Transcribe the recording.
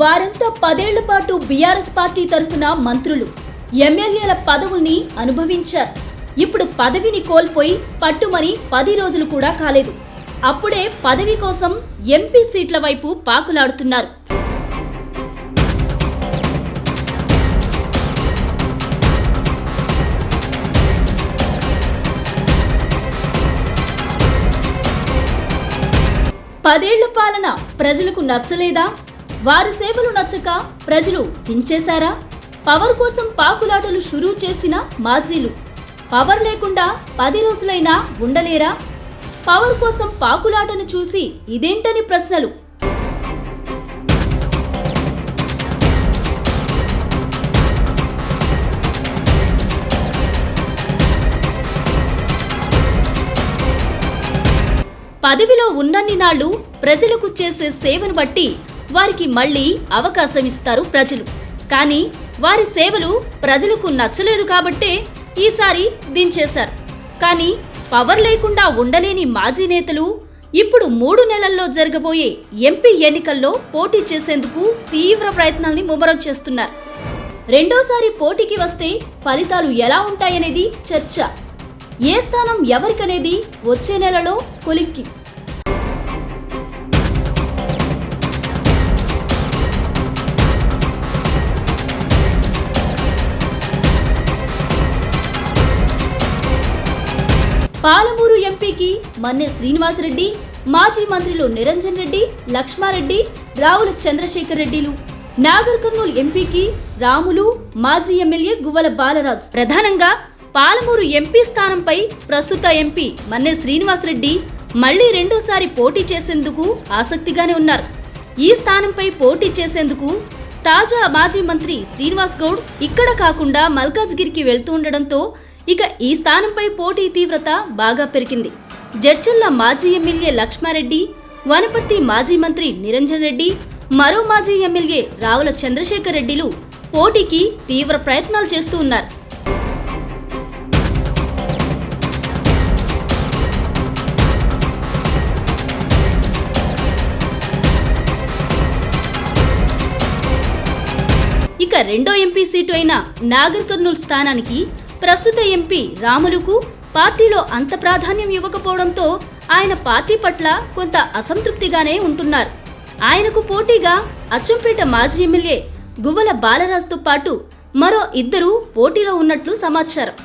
వారంతా పదేళ్ళ పాటు బీఆర్ఎస్ పార్టీ తరఫున మంత్రులు ఎమ్మెల్యేల పదవుల్ని అనుభవించారు. ఇప్పుడు పదవిని కోల్పోయి పట్టుమని పది రోజులు కూడా కాలేదు. అప్పుడే పదవి కోసం ఎంపీ సీట్ల వైపు పాకులాడుతున్నారు. పదేళ్ళ పాలన ప్రజలకు నచ్చలేదా? వారి సేవలు నచ్చక ప్రజలు దించేశారా పవర్ కోసం పాకులాటలు షురూ చేసిన మాజీలు. పవర్ లేకుండా పది రోజులైనా ఉండలేరా? పవర్ కోసం పాకులాటను చూసి ఇదేంటని ప్రశ్నలు. పదవిలో ఉన్నన్ని నాళ్ళు ప్రజలకు చేసే సేవను బట్టి వారికి మళ్ళీ అవకాశం ఇస్తారు ప్రజలు. కానీ వారి సేవలు ప్రజలకు నచ్చలేదు కాబట్టే ఈసారి దించేశారు. కానీ పవర్ లేకుండా ఉండలేని మాజీ నేతలు ఇప్పుడు మూడు నెలల్లో జరగబోయే ఎంపీ ఎన్నికల్లో పోటీ చేసేందుకు తీవ్ర ప్రయత్నాల్ని ముమ్మరం చేస్తున్నారు. రెండోసారి పోటీకి వస్తే ఫలితాలు ఎలా ఉంటాయనేది చర్చ. ఏ స్థానం ఎవరికనేది వచ్చే నెలలో కొలిక్కి. పాలమూరు ఎంపీకి మన్నె శ్రీనివాసరెడ్డి మాజీ మంత్రులు నిరంజన్ రెడ్డి లక్ష్మారెడ్డి రావుల చంద్రశేఖర్ రెడ్డిలు. నాగర్ కర్నూలు ఎంపీకి రాములు మాజీ ఎమ్మెల్యే గువ్వల బాలరాజు. ప్రధానంగా పాలమూరు ఎంపీ స్థానంపై ప్రస్తుత ఎంపీ మన్నె శ్రీనివాసరెడ్డి మళ్ళీ రెండోసారి పోటీ చేసేందుకు ఆసక్తిగానే ఉన్నారు. ఈ స్థానంపై పోటీ చేసేందుకు తాజా మాజీ మంత్రి శ్రీనివాస్ గౌడ్ ఇక్కడ కాకుండా మల్కాజ్గిరికి వెళ్తూ ఉండడంతో ఇక ఈ స్థానంపై పోటీ తీవ్రత బాగా పెరిగింది. జడ్చల్ల మాజీ ఎమ్మెల్యే లక్ష్మారెడ్డి వనపర్తి మాజీ మంత్రి నిరంజన్ రెడ్డి మరో మాజీ ఎమ్మెల్యే రావుల చంద్రశేఖర్ రెడ్డిలు పోటీకి తీవ్ర ప్రయత్నాలు చేస్తూ ఉన్నారు. ఇక రెండో ఎంపీ సీటు అయిన నాగర్ కర్నూల్ స్థానానికి ప్రస్తుత ఎంపీ రాములుకు పార్టీలో అంత ప్రాధాన్యం ఇవ్వకపోవడంతో ఆయన పార్టీ పట్ల కొంత అసంతృప్తిగానే ఉంటున్నారు. ఆయనకు పోటీగా అచ్చంపేట మాజీ ఎమ్మెల్యే గువ్వల బాలరాజుతో పాటు మరో ఇద్దరు పోటీలో ఉన్నట్లు సమాచారం.